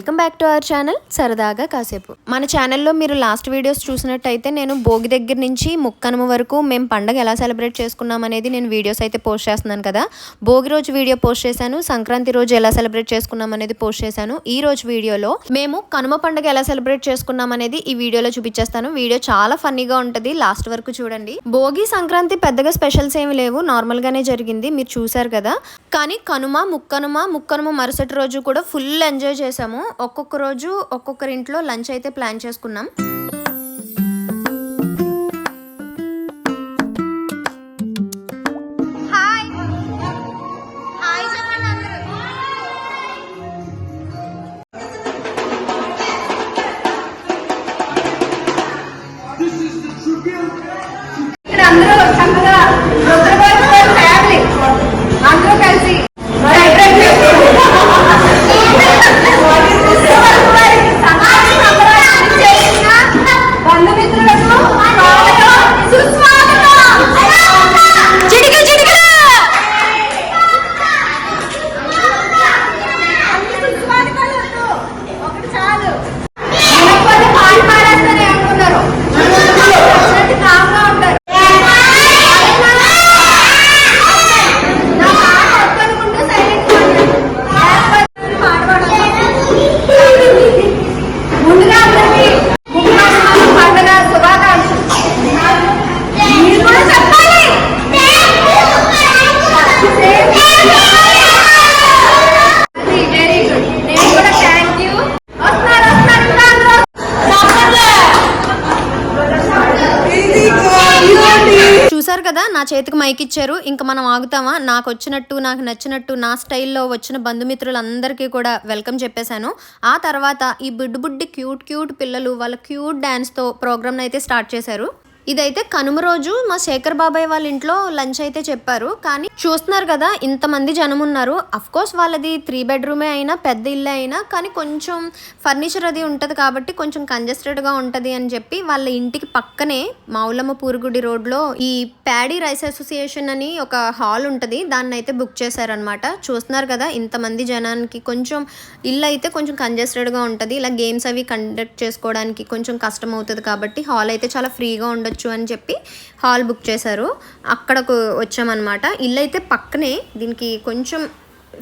అందరూ welcome back to our channel సరదాగా కాసేపు. మన ఛానల్లో మీరు లాస్ట్ వీడియోస్ చూసినట్టయితే నేను భోగి దగ్గర నుంచి ముక్కనుమ వరకు మేము పండగ ఎలా సెలబ్రేట్ చేసుకున్నాం అనేది నేను వీడియోస్ అయితే పోస్ట్ చేస్తున్నాను కదా. భోగి రోజు వీడియో పోస్ట్ చేశాను సంక్రాంతి రోజు ఎలా సెలబ్రేట్ చేసుకున్నాం అనేది పోస్ట్ చేశాను. ఈ రోజు వీడియోలో మేము కనుమ పండగ ఎలా సెలబ్రేట్ చేసుకున్నాం అనేది ఈ వీడియోలో చూపించేస్తాను. వీడియో చాలా ఫన్నీగా ఉంటుంది లాస్ట్ వరకు చూడండి. భోగి సంక్రాంతి పెద్దగా స్పెషల్స్ ఏమి లేవు నార్మల్గానే జరిగింది మీరు చూసారు కదా. కానీ కనుమ ముక్కనుమ ముక్కనుమ మరుసటి రోజు కూడా ఫుల్ ఎంజాయ్ చేశాము. ఒక్కొక్క రోజు ఒక్కొక్కరి ఇంట్లో లంచ్ అయితే ప్లాన్ చేసుకున్నాం. ఇక్కడ అందరూ చక్కగా కదా నా చేతికి మైక్ ఇచ్చారు. ఇంకా మనం ఆగుతామా? నాకు వచ్చినట్టు నాకు నచ్చినట్టు నా స్టైల్లో వచ్చిన బంధుమిత్రులందరికీ కూడా వెల్కమ్ చెప్పేశాను. ఆ తర్వాత ఈ బుడ్డి బుడ్డి క్యూట్ క్యూట్ పిల్లలు వాళ్ళ క్యూట్ డ్యాన్స్తో ప్రోగ్రామ్ని అయితే స్టార్ట్ చేశారు. ఇదైతే కనుమ రోజు మా శేఖర్ బాబాయ్ వాళ్ళ ఇంట్లో లంచ్ అయితే చెప్పారు. కానీ చూస్తున్నారు కదా ఇంతమంది జనం ఉన్నారు. అఫ్ కోర్స్ వాళ్ళది త్రీ బెడ్రూమే అయినా పెద్ద ఇల్లే అయినా కానీ కొంచెం ఫర్నిచర్ అది ఉంటుంది కాబట్టి కొంచెం కంజెస్టెడ్గా ఉంటుంది అని చెప్పి వాళ్ళ ఇంటికి పక్కనే మౌలమ్మ పూరుగుడి రోడ్లో ఈ ప్యాడీ రైస్ అసోసియేషన్ అని ఒక హాల్ ఉంటుంది. దాన్ని అయితే బుక్ చేశారనమాట చూస్తున్నారు కదా ఇంతమంది జనానికి కొంచెం ఇల్లు అయితే కొంచెం కంజెస్టెడ్గా ఉంటుంది. ఇలా గేమ్స్ అవి కండక్ట్ చేసుకోవడానికి కొంచెం కష్టం అవుతుంది కాబట్టి హాల్ అయితే చాలా ఫ్రీగా ఉండొచ్చు. అని చెప్పి హాల్ బుక్ చేశారు. అక్కడకు వచ్చామన్నమాట. ఇల్లు అయితే పక్కనే దీనికి కొంచెం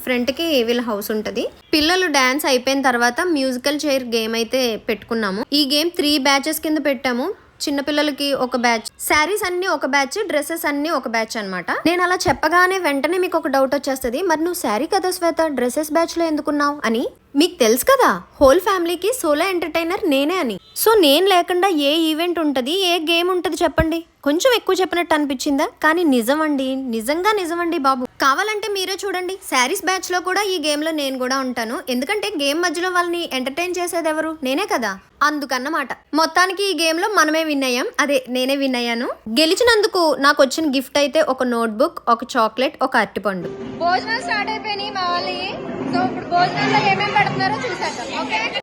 ఫ్రంట్కి వీళ్ళ హౌస్ ఉంటుంది. పిల్లలు డ్యాన్స్ అయిపోయిన తర్వాత మ్యూజికల్ చైర్ గేమ్ అయితే పెట్టుకున్నాము. ఈ గేమ్ త్రీ బ్యాచెస్ కింద పెట్టాము. చిన్నపిల్లలకి ఒక బ్యాచ్ శారీస్ అన్ని ఒక బ్యాచ్ డ్రెస్సెస్ అన్ని ఒక బ్యాచ్ అన్నమాట. నేను అలా చెప్పగానే వెంటనే మీకు ఒక డౌట్ వచ్చేస్తుంది మరి నువ్వు శారీ కదా శ్వేత డ్రెస్సెస్ బ్యాచ్లో ఎందుకున్నావు? అని. మీకు తెలుసు కదా హోల్ ఫ్యామిలీకి సోలో ఎంటర్టైనర్ నేనే అని. సో నేను లేకుండా ఏ ఈవెంట్ ఉంటుంది ఏ గేమ్ ఉంటుంది చెప్పండి? కొంచెం ఎక్కువ చెప్పినట్టు అనిపించిందా? కానీ నిజం అండి నిజంగా నిజం అండి బాబు. కావాలంటే మీరే చూడండి. శారీస్ బ్యాచ్లో కూడా ఈ గేమ్లో నేను కూడా ఉంటాను. ఎందుకంటే గేమ్ మధ్యలో వాళ్ళని ఎంటర్టైన్ చేసేది ఎవరు? నేనే కదా. అందుకన్నమాట. మొత్తానికి ఈ గేమ్లో మనమే విన్ అయ్యాం. అదే నేనే విన్ అయ్యాను. గెలిచినందుకు నాకు వచ్చిన గిఫ్ట్ అయితే ఒక నోట్బుక్ ఒక చాక్లెట్ ఒక అరటిపండు. భోజనం స్టార్ట్ అయిపోయినాయి మా వాళ్ళవి. సో ఇప్పుడు భోజనంలో ఏమేమి పెడుతున్నారో చూసేద్దాం. ఓకే?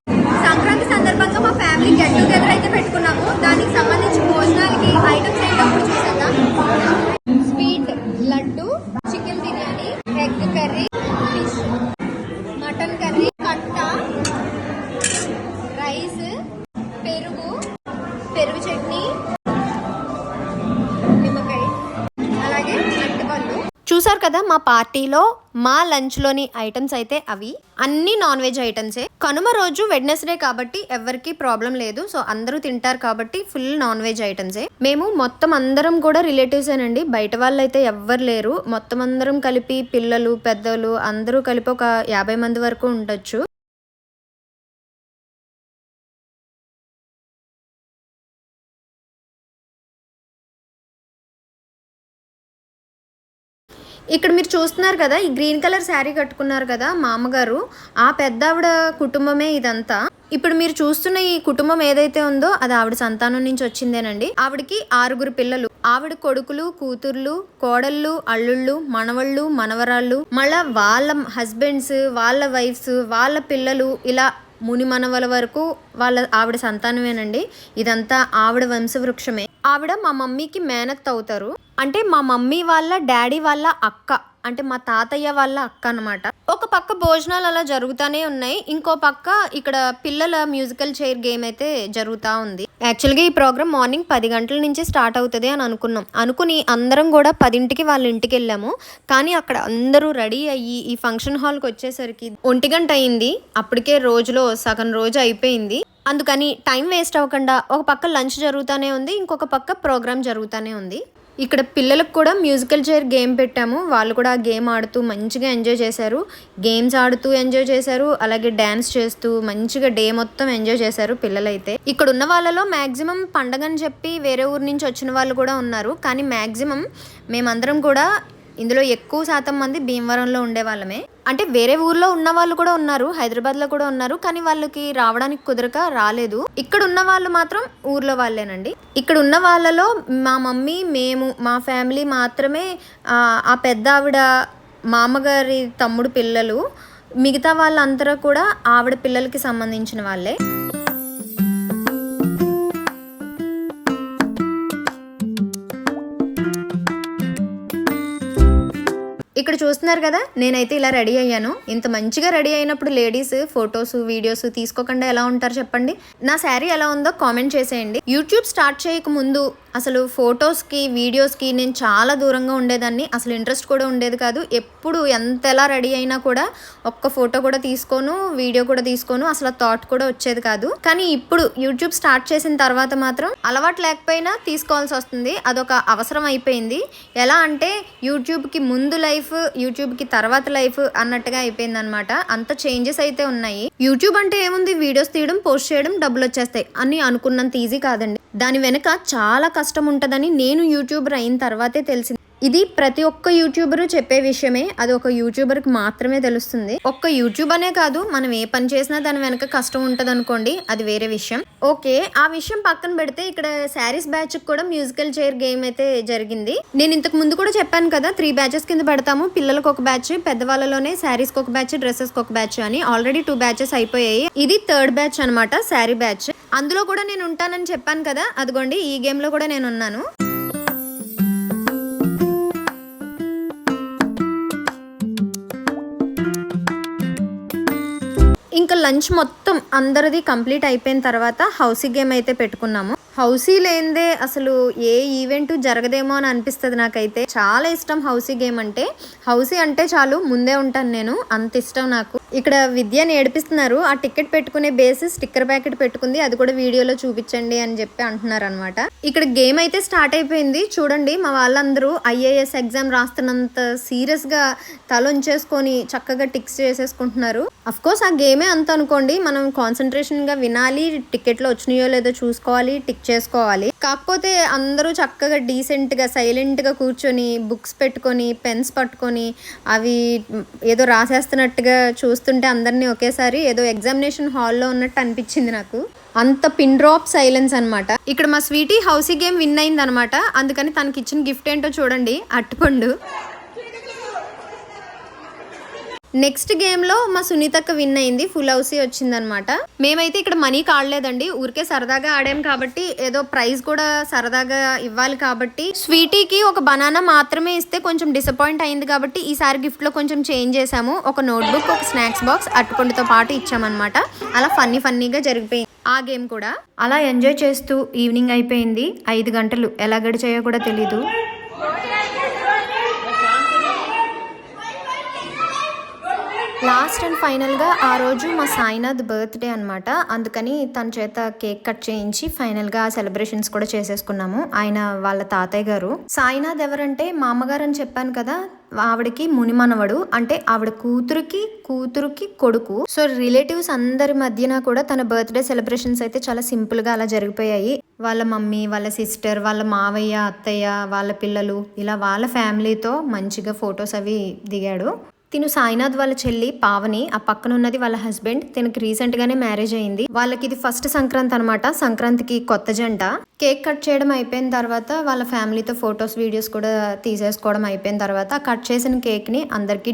సంక్రాంతి సందర్భంగా మా మా పార్టీలో మా లంచ్లోని ఐటమ్స్ అయితే అవి. అన్ని నాన్ వెజ్ ఐటమ్సే. కనుమ రోజు వెడ్నెస్డే కాబట్టి ఎవరికి ప్రాబ్లం లేదు. సో అందరూ తింటారు కాబట్టి ఫుల్ నాన్ వెజ్ ఐటమ్సే. మేము మొత్తం అందరం కూడా రిలేటివ్స్ అండి బయట వాళ్ళు అయితే ఎవ్వరు లేరు. మొత్తం అందరం కలిపి పిల్లలు పెద్దలు అందరూ కలిపి ఒక యాభై మంది వరకు ఉండొచ్చు. ఇక్కడ మీరు చూస్తున్నారు కదా ఈ గ్రీన్ కలర్ శారీ కట్టుకున్నారు కదా మా అమ్మగారు ఆ పెద్ద ఆవిడ కుటుంబమే ఇదంతా. ఇప్పుడు మీరు చూస్తున్న ఈ కుటుంబం ఏదైతే ఉందో అది ఆవిడ సంతానం నుంచి వచ్చిందేనండి. ఆవిడకి ఆరుగురు పిల్లలు. ఆవిడ కొడుకులు కూతుర్లు కోడళ్ళు అల్లుళ్ళు మనవళ్ళు మనవరాళ్ళు. మళ్ళా వాళ్ళ హస్బెండ్స్ వాళ్ళ వైఫ్స్ వాళ్ళ పిల్లలు ఇలా ముని మనవల వరకు వాళ్ళ ఆవిడ సంతానమేనండి. ఇదంతా ఆవిడ వంశవృక్షమే. ఆవిడ మా మమ్మీకి మేనత్ అవుతారు. అంటే మా మమ్మీ వాళ్ళ డాడీ వాళ్ళ అక్క. అంటే మా తాతయ్య వాళ్ళ అక్క అన్నమాట. ఒక పక్క భోజనాలు అలా జరుగుతూనే ఉన్నాయి. ఇంకో పక్క ఇక్కడ పిల్లల మ్యూజికల్ చైర్ గేమ్ అయితే జరుగుతూ ఉంది. యాక్చువల్గా ఈ ప్రోగ్రామ్ మార్నింగ్ పది గంటల నుంచి స్టార్ట్ అవుతుంది అని అనుకున్నాం. అనుకుని అందరం కూడా పదింటికి వాళ్ళ ఇంటికి వెళ్ళాము. కానీ అక్కడ అందరూ రెడీ అయ్యి ఈ ఫంక్షన్ హాల్కి వచ్చేసరికి ఒంటి గంట అయింది. అప్పటికే రోజులో సగం రోజు అయిపోయింది. అందుకని టైం వేస్ట్ అవ్వకుండా ఒక పక్క లంచ్ జరుగుతూనే ఉంది ఇంకొక పక్క ప్రోగ్రామ్ జరుగుతూనే ఉంది. ఇక్కడ పిల్లలకు కూడా మ్యూజికల్ చైర్ గేమ్ పెట్టాము. వాళ్ళు కూడా గేమ్ ఆడుతూ మంచిగా ఎంజాయ్ చేశారు. గేమ్స్ ఆడుతూ ఎంజాయ్ చేశారు. అలాగే డ్యాన్స్ చేస్తూ మంచిగా డే మొత్తం ఎంజాయ్ చేశారు పిల్లలైతే. ఇక్కడ ఉన్న వాళ్ళలో మ్యాక్సిమం పండగని చెప్పి వేరే ఊరు నుంచి వచ్చిన వాళ్ళు కూడా ఉన్నారు. కానీ మ్యాక్సిమం మేమందరం కూడా ఇందులో ఎక్కువ శాతం మంది భీమవరంలో ఉండే వాళ్ళమే. అంటే వేరే ఊర్లో ఉన్న వాళ్ళు కూడా ఉన్నారు హైదరాబాద్లో కూడా ఉన్నారు కానీ వాళ్ళకి రావడానికి కుదరక రాలేదు. ఇక్కడ ఉన్న వాళ్ళు మాత్రం ఊర్లో వాళ్ళేనండి. ఇక్కడ ఉన్న వాళ్ళలో మా మమ్మీ మేము మా ఫ్యామిలీ మాత్రమే ఆ, ఆ పెద్ద ఆవిడ మామగారి తమ్ముడు పిల్లలు. మిగతా వాళ్ళందరూ కూడా ఆవిడ పిల్లలకి సంబంధించిన వాళ్ళే. ఇక్కడ చూస్తున్నారు కదా నేనైతే ఇలా రెడీ అయ్యాను. ఇంత మంచిగా రెడీ అయినప్పుడు లేడీస్ ఫొటోస్ వీడియోస్ తీసుకోకుండా ఎలా ఉంటారు చెప్పండి? నా శారీ ఎలా ఉందో కామెంట్ చేసేయండి. యూట్యూబ్ స్టార్ట్ చేయక ముందు అసలు ఫొటోస్కి వీడియోస్కి నేను చాలా దూరంగా ఉండేదాన్ని. అసలు ఇంట్రెస్ట్ కూడా ఉండేది కాదు. ఎప్పుడు ఎంత ఎలా రెడీ అయినా కూడా ఒక్క ఫోటో కూడా తీసుకోను వీడియో కూడా తీసుకోను. అసలు థాట్ కూడా వచ్చేది కాదు. కానీ ఇప్పుడు యూట్యూబ్ స్టార్ట్ చేసిన తర్వాత మాత్రం అలవాటు లేకపోయినా తీసుకోవాల్సి వస్తుంది. అదొక అవసరం అయిపోయింది. ఎలా అంటే యూట్యూబ్కి ముందు లైఫ్ యూట్యూబ్కి తర్వాత లైఫ్ అన్నట్టుగా అయిపోయింది అనమాట అంత చేంజెస్ అయితే ఉన్నాయి. యూట్యూబ్ అంటే ఏముంది? వీడియోస్ తీయడం పోస్ట్ చేయడం డబ్బులు వచ్చేస్తాయి. అని అనుకున్నంత ఈజీ కాదండి. దాని వెనుక చాలా కష్టం ఉంటుందని నేను యూట్యూబర్ అయిన తర్వాతే తెలిసింది. ఇది ప్రతి ఒక్క యూట్యూబర్ చెప్పే విషయమే. అది ఒక యూట్యూబర్కి మాత్రమే తెలుస్తుంది. ఒక్క యూట్యూబ్ అనే కాదు మనం ఏ పని చేసినా దాని వెనక కష్టం ఉంటుంది అనుకోండి అది వేరే విషయం. ఓకే ఆ విషయం పక్కన పెడితే ఇక్కడ శారీస్ బ్యాచ్ కూడా మ్యూజికల్ చైర్ గేమ్ అయితే జరిగింది. నేను ఇంతకు ముందు కూడా చెప్పాను కదా త్రీ బ్యాచెస్ కింద పెడతాము. పిల్లలకు ఒక బ్యాచ్ పెద్దవాళ్ళలోనే శారీస్కి ఒక బ్యాచ్ డ్రెస్సెస్కి ఒక బ్యాచ్ అని ఆల్రెడీ టూ బ్యాచెస్ అయిపోయాయి. ఇది థర్డ్ బ్యాచ్ అన్నమాట శారీ బ్యాచ్. అందులో కూడా నేను ఉంటానని చెప్పాను కదా అదిగోండి ఈ గేమ్లో కూడా నేను ఉన్నాను ఇంకా లంచ్ మొత్తం అందరిది కంప్లీట్ అయిపోయిన తర్వాత హౌసీ గేమ్ అయితే పెట్టుకున్నాము. హౌసీ లేనిదే అసలు ఏ ఈవెంట్ జరగదేమో అని అనిపిస్తుంది నాకైతే. చాలా ఇష్టం హౌసీ గేమ్ అంటే. హౌసీ అంటే చాలు ముందే ఉంటాను నేను. అంత ఇష్టం నాకు. ఇక్కడ విద్య ఏడిపిస్తున్నారు ఆ టికెట్ పెట్టుకునే బేసిస్ స్టిక్కర్ ప్యాకెట్ పెట్టుకుంది. అది కూడా వీడియోలో చూపించండి అని చెప్పి అంటున్నారు అనమాట ఇక్కడ గేమ్ అయితే స్టార్ట్ అయిపోయింది. చూడండి మా వాళ్ళందరూ ఐఏఎస్ ఎగ్జామ్ రాస్తున్నంత సీరియస్గా తల ఉంచేసుకొని చక్కగా టిక్స్ చేసేసుకుంటున్నారు. కోర్స్ ఆ గేమే అంత అనుకోండి మనం కాన్సన్ట్రేషన్గా వినాలి టికెట్లు వచ్చినాయో లేదో చూసుకోవాలి టిక్ చేసుకోవాలి. కాకపోతే అందరూ చక్కగా డీసెంట్గా సైలెంట్గా సైలెంట్గా కూర్చొని బుక్స్ పెట్టుకొని పెన్స్ పట్టుకొని అవి ఏదో రాసేస్తున్నట్టుగా చూస్తుంటే అందరినీ ఒకేసారి ఏదో ఎగ్జామినేషన్ హాల్లో ఉన్నట్టు అనిపించింది నాకు. అంత పిన్ డ్రాప్ సైలెన్స్ అనమాట ఇక్కడ మా స్వీటీ హౌసీ గేమ్ విన్ అయింది అనమాట అందుకని తనకి ఇచ్చిన గిఫ్ట్ ఏంటో చూడండి అట్టుపండు. నెక్స్ట్ గేమ్లో మా సునీతక్క విన్ అయింది. ఫుల్ హౌసీ వచ్చిందనమాట. మేమైతే ఇక్కడ మనీ కాడలేదండి. ఊరికే సరదాగా ఆడాం కాబట్టి ఏదో ప్రైజ్ కూడా సరదాగా ఇవ్వాలి కాబట్టి స్వీటీకి ఒక బనానా మాత్రమే ఇస్తే కొంచెం డిసప్పాయింట్ అయింది కాబట్టి ఈసారి గిఫ్ట్లో కొంచెం చేంజ్ చేసాము ఒక నోట్బుక్ ఒక స్నాక్స్ బాక్స్ అట్టుకుండుతో పాటు ఇచ్చామన్నమాట అలా ఫన్నీ ఫన్నీగా జరిగిపోయింది. ఆ గేమ్ కూడా. అలా ఎంజాయ్ చేస్తూ ఈవినింగ్ అయిపోయింది. ఐదు గంటలు. ఎలా గడిచాయో కూడా తెలీదు. లాస్ట్ అండ్ ఫైనల్గా ఆ రోజు మా సాయినాథ్ బర్త్డే అనమాట అందుకని తన చేత కేక్ కట్ చేయించి ఫైనల్గా సెలబ్రేషన్స్ కూడా చేసేసుకున్నాము ఆయన వాళ్ళ తాతయ్య గారు. సాయినాథ్ ఎవరంటే మా అమ్మగారు అని చెప్పాను కదా ఆవిడకి మునిమనవడు అంటే ఆవిడ కూతురికి కూతురుకి కొడుకు. సో రిలేటివ్స్ అందరి మధ్యన కూడా తన బర్త్డే సెలబ్రేషన్స్ అయితే చాలా సింపుల్గా అలా జరిగిపోయాయి. వాళ్ళ మమ్మీ వాళ్ళ సిస్టర్ వాళ్ళ మావయ్య అత్తయ్య వాళ్ళ పిల్లలు ఇలా వాళ్ళ ఫ్యామిలీతో మంచిగా ఫొటోస్ అవి దిగాడు. తిను సాయినాథ్ వాళ్ళ చెల్లి పావని ఆ పక్కన ఉన్నది వాళ్ళ హస్బెండ్. తినకి రీసెంట్ గానే మ్యారేజ్ అయింది. వాళ్ళకి ఇది ఫస్ట్ సంక్రాంతి అనమాట సంక్రాంతికి కొత్త జంట. కేక్ కట్ చేయడం అయిపోయిన తర్వాత వాళ్ళ ఫ్యామిలీతో ఫొటోస్ వీడియోస్ కూడా తీసేసుకోవడం అయిపోయిన తర్వాత కట్ చేసిన కేక్ని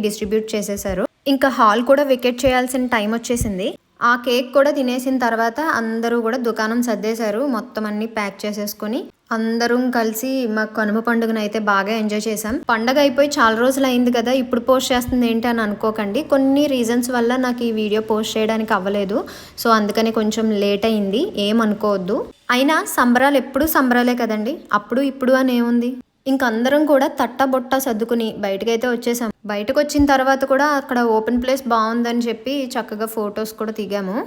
డిస్ట్రిబ్యూట్ చేసేసారు ఇంకా హాల్ కూడా వికెట్ చేయాల్సిన టైం వచ్చేసింది. ఆ కేక్ కూడా తినేసిన తర్వాత అందరూ కూడా దుకాణం సర్దేశారు. మొత్తం అన్ని ప్యాక్ చేసేసుకొని అందరం కలిసి మా కనుమ పండుగను అయితే బాగా ఎంజాయ్ చేసాం పండగ అయిపోయి చాలా రోజులు అయింది కదా ఇప్పుడు పోస్ట్ చేస్తుంది ఏంటి అని అనుకోకండి. కొన్ని రీజన్స్ వల్ల నాకు ఈ వీడియో పోస్ట్ చేయడానికి అవ్వలేదు. సో అందుకని కొంచెం లేట్ అయింది. ఏమనుకోవద్దు అయినా సంబరాలు ఎప్పుడూ సంబరాలే కదండి. అప్పుడు ఇప్పుడు అని ఏముంది? ఇంక అందరం కూడా తట్ట బొట్ట సర్దుకుని బయటకైతే వచ్చేసాం. బయటకు వచ్చిన తర్వాత కూడా అక్కడ ఓపెన్ ప్లేస్ బాగుందని చెప్పి చక్కగా ఫొటోస్ కూడా దిగాము.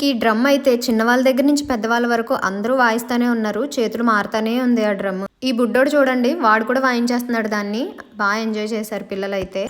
ఇంక ఈ డ్రమ్ అయితే చిన్నవాళ్ళ దగ్గర నుంచి పెద్దవాళ్ళ వరకు అందరూ వాయిస్తానే ఉన్నారు. చేతులు మారుతానే ఉంది ఆ డ్రమ్. ఈ బుడ్డోడు చూడండి వాడు కూడా వాయించేస్తున్నాడు దాన్ని. బాగా ఎంజాయ్ చేశారు పిల్లలైతే.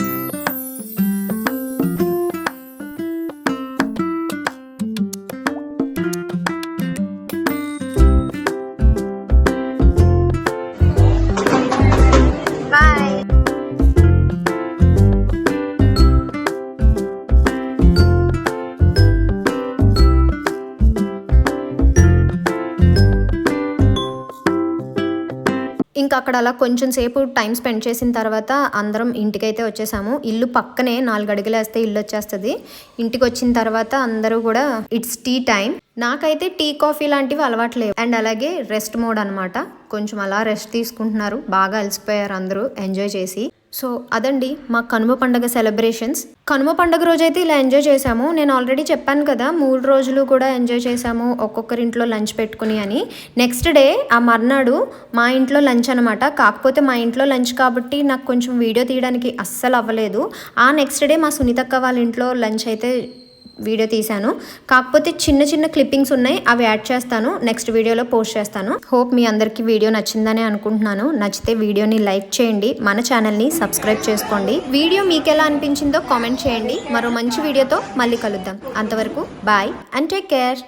ఇంకా అక్కడ అలా కొంచెం సేపు టైం స్పెండ్ చేసిన తర్వాత అందరం ఇంటికైతే వచ్చేసాము. ఇల్లు పక్కనే నాలుగు అడుగులు వేస్తే ఇల్లు వచ్చేస్తుంది. ఇంటికి వచ్చిన తర్వాత అందరూ కూడా ఇట్స్ టీ టైం. నాకైతే టీ కాఫీ లాంటివి అలవాట్లేవు అండ్ అలాగే రెస్ట్ మోడ్ అనమాట కొంచెం అలా రెస్ట్ తీసుకుంటున్నారు. బాగా అలసిపోయారు అందరూ. ఎంజాయ్ చేసి. సో అదండి మా కనుమ పండగ సెలబ్రేషన్స్. కనుమ పండగ రోజు అయితే ఇలా ఎంజాయ్ చేసాము నేను ఆల్రెడీ చెప్పాను కదా మూడు రోజులు కూడా ఎంజాయ్ చేసాము ఒక్కొక్కరి ఇంట్లో లంచ్ పెట్టుకుని అని. నెక్స్ట్ డే ఆ మర్నాడు మా ఇంట్లో లంచ్ అనమాట కాకపోతే మా ఇంట్లో లంచ్ కాబట్టి నాకు కొంచెం వీడియో తీయడానికి అస్సలు అవ్వలేదు. ఆ నెక్స్ట్ డే మా సునీతక్క వాళ్ళ ఇంట్లో లంచ్ అయితే వీడియో తీశాను. కాకపోతే చిన్న చిన్న క్లిప్పింగ్స్ ఉన్నాయి. అవి యాడ్ చేస్తాను. నెక్స్ట్ వీడియోలో పోస్ట్ చేస్తాను. హోప్ మీ అందరికీ వీడియో నచ్చిందని అనుకుంటున్నాను. నచ్చితే వీడియోని లైక్ చేయండి. మన ఛానల్ని సబ్స్క్రైబ్ చేసుకోండి. వీడియో మీకు ఎలా అనిపించిందో కామెంట్ చేయండి. మరో మంచి వీడియోతో మళ్ళీ కలుద్దాం. అంతవరకు బాయ్ అండ్ టేక్ కేర్.